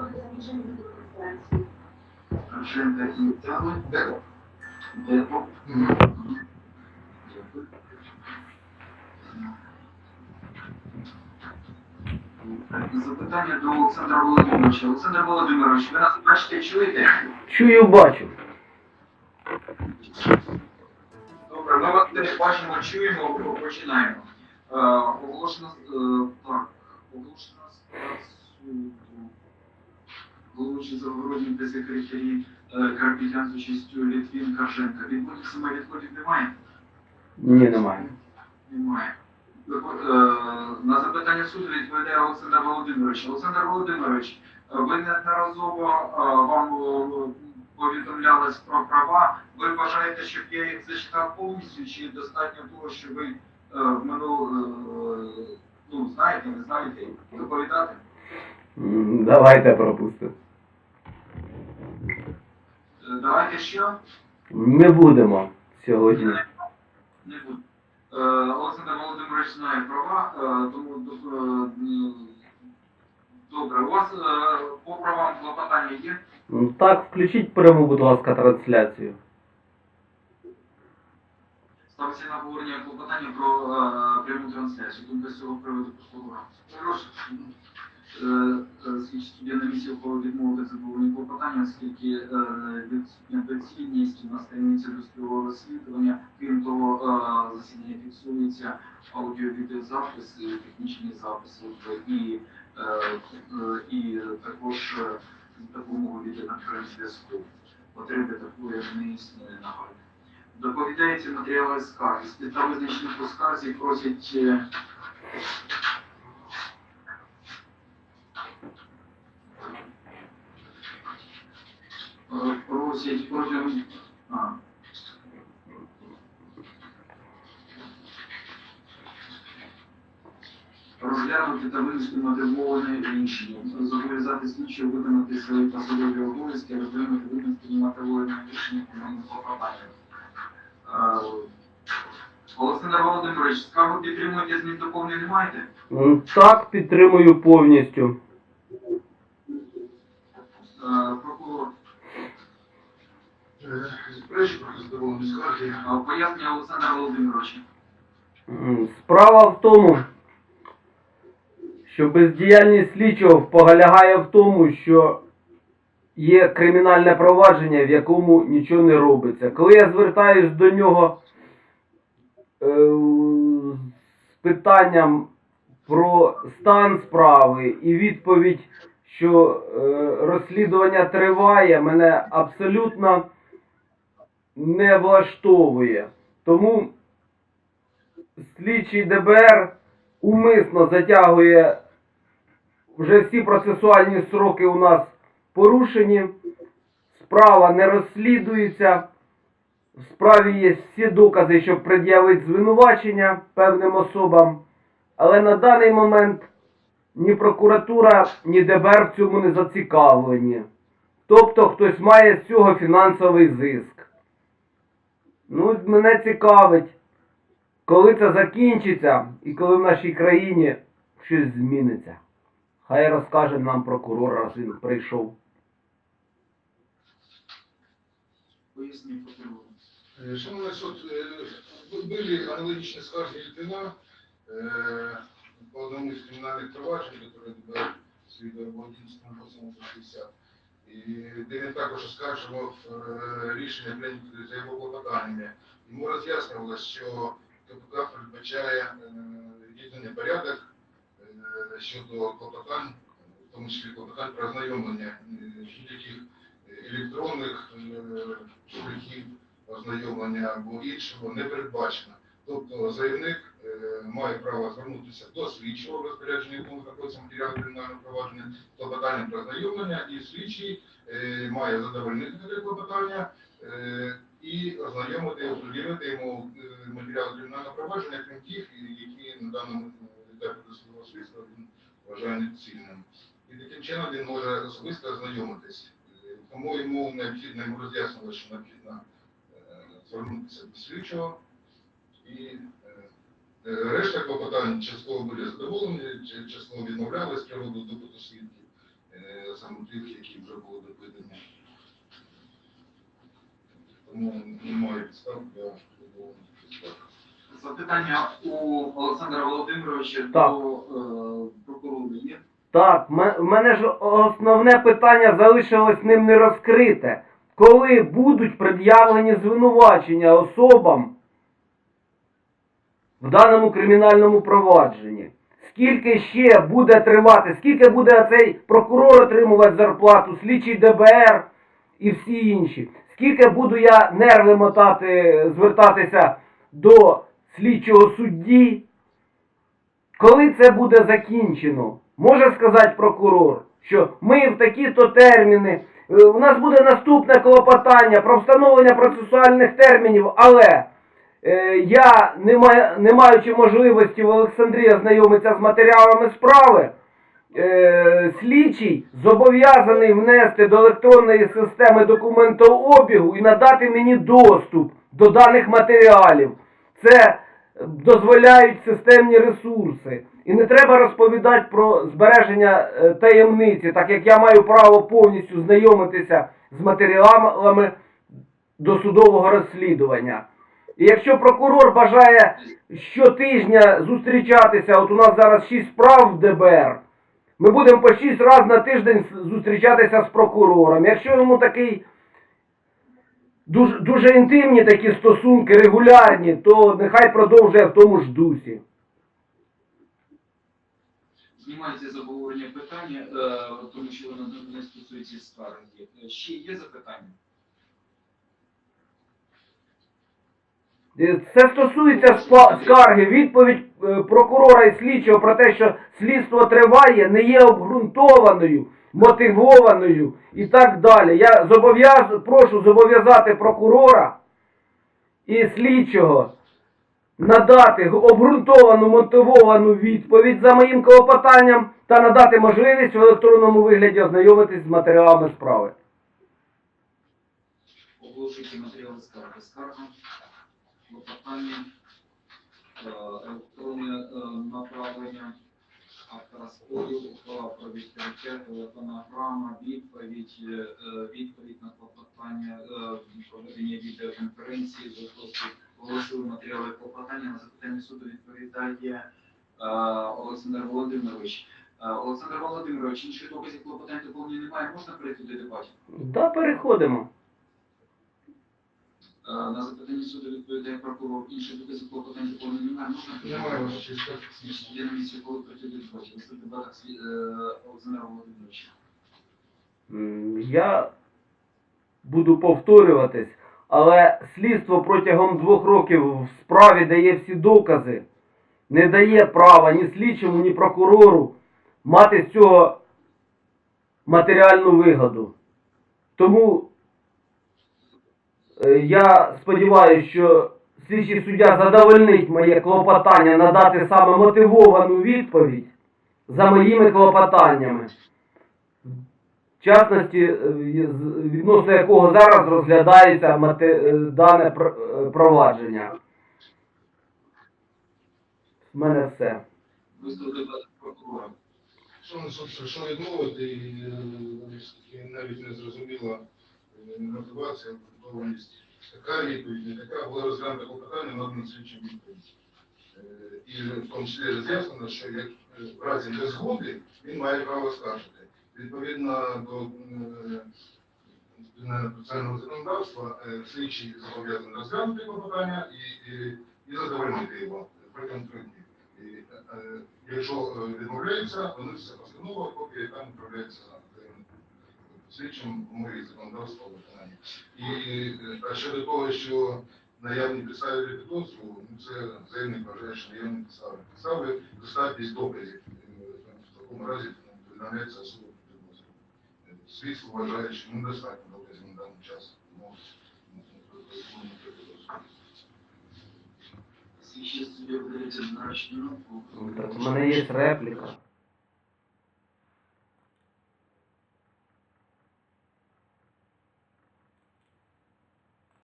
знаходиться в іншому відеоконференції. Шенка і Тяли. Де? Де? Дякую. Запитання до Олександра Володимировича. Олександр Володимирович, ви нас бачите і чуєте? Чую, бачу. Добре, ми вас теж бачимо, чуємо, починаємо. Е, оголошено, е, так, оголошено суду. Головуючий Загородній та секретарі е, Карпітян з участю Літвін Карженка. Відводів саме відходів немає? Ні, немає. Немає. Е, На запитання суду відповідає Олександр Володимирович. Олександр Володимирович, ви неодноразово е, вам повідомлялись про права. Ви вважаєте, щоб я їх зачитав повністю, чи достатньо того, що ви в минуло, е, ну, знаєте, не знаєте, доповідати? Давайте пропустимо. Давайте що? Не будемо сьогодні. Не буду. Е, Олександр Володимирович знає права, е, тому е, добре. У вас е, по правам клопотання є? Так, включіть пряму, будь ласка, трансляцію. Ставиться на обговорення клопотання про е, пряму трансляцію. Думка з цього приводу послугу. Прошу. Е, е, суддя на місці ухвалив відмовити задоволення клопотання, оскільки е, доцільність у нас таємниця досудового розслідування. Крім того, е, засідання фіксується аудіо-відеозапис, і технічні записи і, е, і також е, з допомогою відеоконференц-зв'язку. Потреби такої не існує нагально. Доповідається матеріали скарги. З підстав визначених у скарзі просять е, протягом. Розглянути та винести мотивоване рішення, зобов'язати слідчого виконати свої посадові обов'язки, розглянути винести мотивоване рішення комунального клопотання. Е, Олександр Володимирович, скаргу підтримуєте, змін доповнень не маєте? Так, підтримую повністю. Е, Прокурор, Заперечую проти задоволення скарги. е, пояснення Олександра Володимировича. Справа в тому, що бездіяльність слідчого полягає в тому, що є кримінальне провадження, в якому нічого не робиться. Коли я звертаюсь до нього е, з питанням про стан справи і відповідь, що е, розслідування триває, мене абсолютно не влаштовує. Тому слідчий ДБР умисно затягує вже всі процесуальні сроки у нас порушені, справа не розслідується, в справі є всі докази, щоб пред'явити звинувачення певним особам, але на даний момент ні прокуратура, ні ДБР в цьому не зацікавлені. Тобто хтось має з цього фінансовий зиск. Ну, мене цікавить, коли це закінчиться і коли в нашій країні щось зміниться. Хай розкаже нам прокурор, раз він прийшов. Пояснення прокурору. Е, Шановний суд, е, были аналогичные скарги Литвина э, по одному из криминальных проваджень, которые ДБР слідував 11 860. І де він також оскаржував е, рішення прийняті за його клопотаннями. Йому роз'яснювалося, що КПК передбачає е, єдиний порядок е, щодо клопотань, в тому числі клопотань про ознайомлення е, будь-яких електронних е, шляхів ознайомлення або іншого не передбачено. Тобто заявник е, має право звернутися до слідчого в розпорядженні, якому знаходиться матеріал кримінального провадження, клопотання про ознайомлення, і слідчий е, має задовольнити таке клопотання е, і ознайомити, пред'явити йому е, матеріал кримінального провадження, крім тих, які на даному етапі досудового слідства він вважає недоцільним. І таким чином він може особисто ознайомитись. Е, Тому йому необхідно йому роз'яснили, що необхідно е, звернутися до слідчого. І е, е, решта клопотань частково були задоволені, частково відмовлялись з приводу допиту свідків. е, саме тих, які вже були допитані. Тому немає підстав для задоволення підстав. Запитання у Олександра Володимировича Так. до е, прокурора є? Так, в мене ж основне питання залишилось ним не розкрите. Коли будуть пред'явлені звинувачення особам в даному кримінальному провадженні? Скільки ще буде тривати, скільки буде цей прокурор отримувати зарплату, слідчий ДБР і всі інші? Скільки буду я нерви мотати, звертатися до слідчого судді? Коли це буде закінчено? Може сказати прокурор, що ми в такі-то терміни, е, у нас буде наступне клопотання про встановлення процесуальних термінів, але я, не, маю, не маючи можливості в Олександрії ознайомитися з матеріалами справи, е, слідчий зобов'язаний внести до електронної системи документообігу і надати мені доступ до даних матеріалів. Це дозволяють системні ресурси. І не треба розповідати про збереження е, таємниці, так як я маю право повністю знайомитися з матеріалами досудового розслідування. І якщо прокурор бажає щотижня зустрічатися, от у нас зараз 6 справ в ДБР, ми будемо по 6 разів на тиждень зустрічатися з прокурором. Якщо йому такий дуже, дуже інтимні такі стосунки, регулярні, то нехай продовжує в тому ж дусі. Знімається з обговорення питання, е, тому що воно не- стосується скарги. Е, Ще є запитання? Це стосується скарги. Відповідь е, прокурора і слідчого про те, що слідство триває, не є обґрунтованою, мотивованою і так далі. Я зобов'яз... прошу зобов'язати прокурора і слідчого надати обґрунтовану мотивовану відповідь за моїм клопотанням та надати можливість в електронному вигляді ознайомитись з матеріалами справи. Оголошуйте матеріали скарги. Скарга, клопотання, е, електронне е, направлення, автора спорів, ухвала про відкриття, телефонограма, відповідь, е, відповідь на клопотання, е, проведення відеоконференції, запуску. Оголосили матеріали клопотання, на запитання суду відповідає Олександр Володимирович. Олександр Володимирович, інших доказів клопотань доповнення немає, можна перейти до дебатів? Да, переходимо. Е, На запитання суду відповідає прокурор. Інших доказів клопотань доповнення немає. Можна Немає ваша честь. Я на місці, коли працює бачив. Виступи дебатах Олександра Володимировича. Я буду повторюватись, але слідство протягом двох років в справі дає всі докази, не дає права ні слідчому, ні прокурору мати з цього матеріальну вигоду. Тому е, я сподіваюся, що слідчий суддя задовольнить моє клопотання надати саме мотивовану відповідь за моїми клопотаннями в частності, е, відносно якого зараз розглядається е, дане е, провадження. В мене все. Дебатах прокурора. Що відмовити, і е, навіть не зрозуміла е, мотивація, обґрунтованість. Така відповідь, не така, була розглянута клопотання, надана слідчим відповідь. Е, І в тому числі роз'яснено, що як е, в разі незгоди він має право скаржити. Відповідно до процесуального законодавства, е, слідчий зобов'язаний розглянути клопотання і, і, і задовольнити його протягом трьох днів. Якщо відмовляється, виноситься постанова, копія яка направляється е, слідчим у моїй законодавства виконання. І е, а щодо того, що наявні підстави для підозру, ну це заявник вважає, що наявні підстави. Підстави достатність доказів. В такому разі ну, повідомляється особа підозру. Слідство вважає, що недостатньо доказів на даний час. Ну, ну, ну, ну, У мене є репліка.